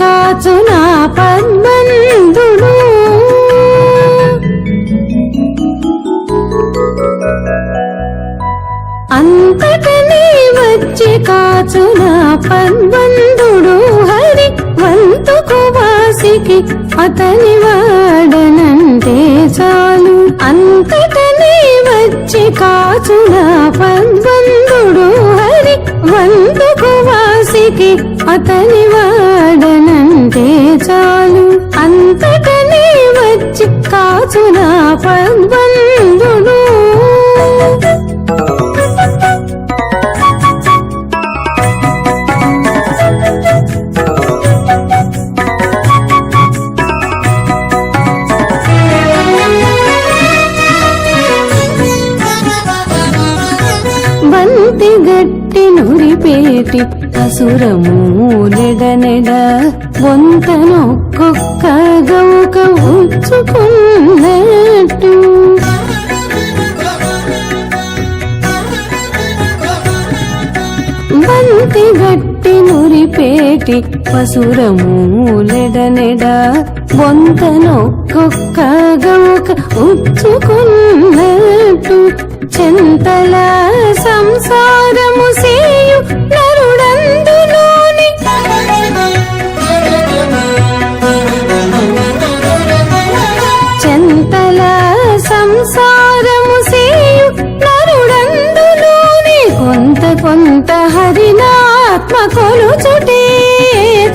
కాచున పద్మందుడు. అంతటనే వచ్చి కాచున పద్మందుడు. హరి వంతుకు వాసికి అతని వాడనంటే చాలు. అంతటనే వచ్చి కాచున పద్మందుడు. హరి వంతుకు వాసికి అతని వాడనంటే చాలు అంతటనే వచ్చి కాచున పద్మందుడు బంతి గట్టిను పేటి అసురము వంతనొక్కొక్క గౌక ఉంచుకున్నట్టు పేటి పసురము నెడ బొంతనొక్కొక్క గౌక ఉచ్చుకున్నట్టు చెంతల సంసారము సేయు నరుడందులో కొలుచుటే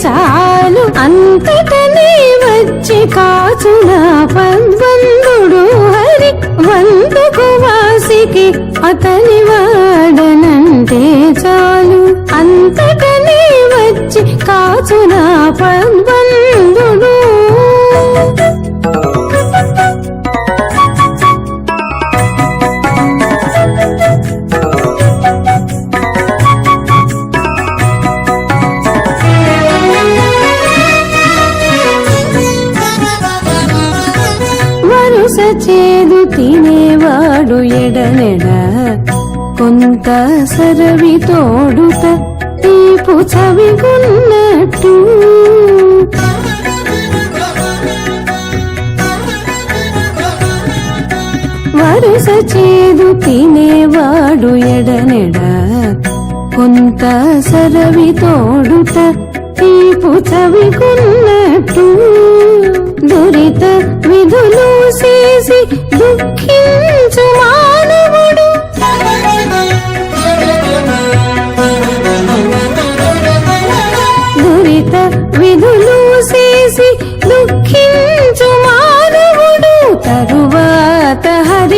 చాలు. అంతటనే వచ్చి కాచున పద్బంధుడు హరి. వంతుకు వాసికి అతని వాడనంటే చాలు. అంతటనే వచ్చి కాచున పద్బందుడు చేదు తినేవాడు ఎడనెడ. కొంత సరవి తోడుత తీపు చవిగున్నట్టు. వరుస చేదు తినేవాడు ఎడనెడ. కొంత సరవి తోడుత తీపు చవికున్నట్టు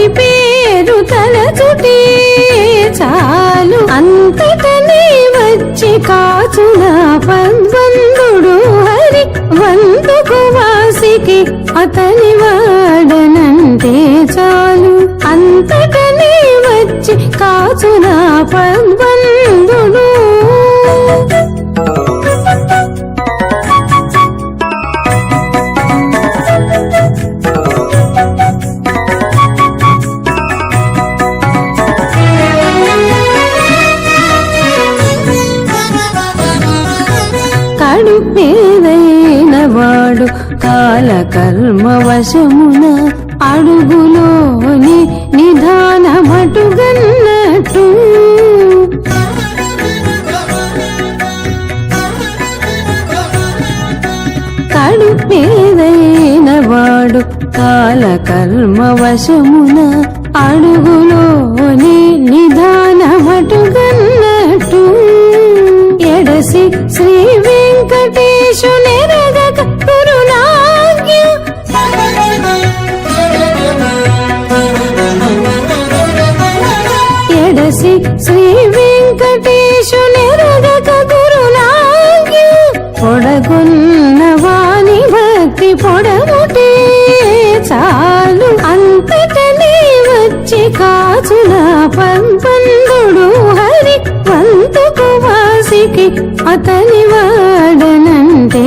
హరి పేరు తలచుటే చాలు. అంతటనే వచ్చి కాచున పద్బందుడు హరి. వంతుకు వాసికి అతని వాడనంటే చాలు. అంతటనే వచ్చి కాచున ఏదైన వాడు కాలకర్మ వశమున అడుగులోని నిధానమటుగన్నట్టు కడుపేదైన వాడు కాలకర్మ వశమున అడుగులోని నిధాన శ్రీ వెంకటేశు నెరగక గురునాజ్ఞ వాణి భక్తి పొడముటే చాలు. అంతటనే వచ్చి కాచున పంపందుడు హరి పంతుకు వాసికి అతని వాడనంటే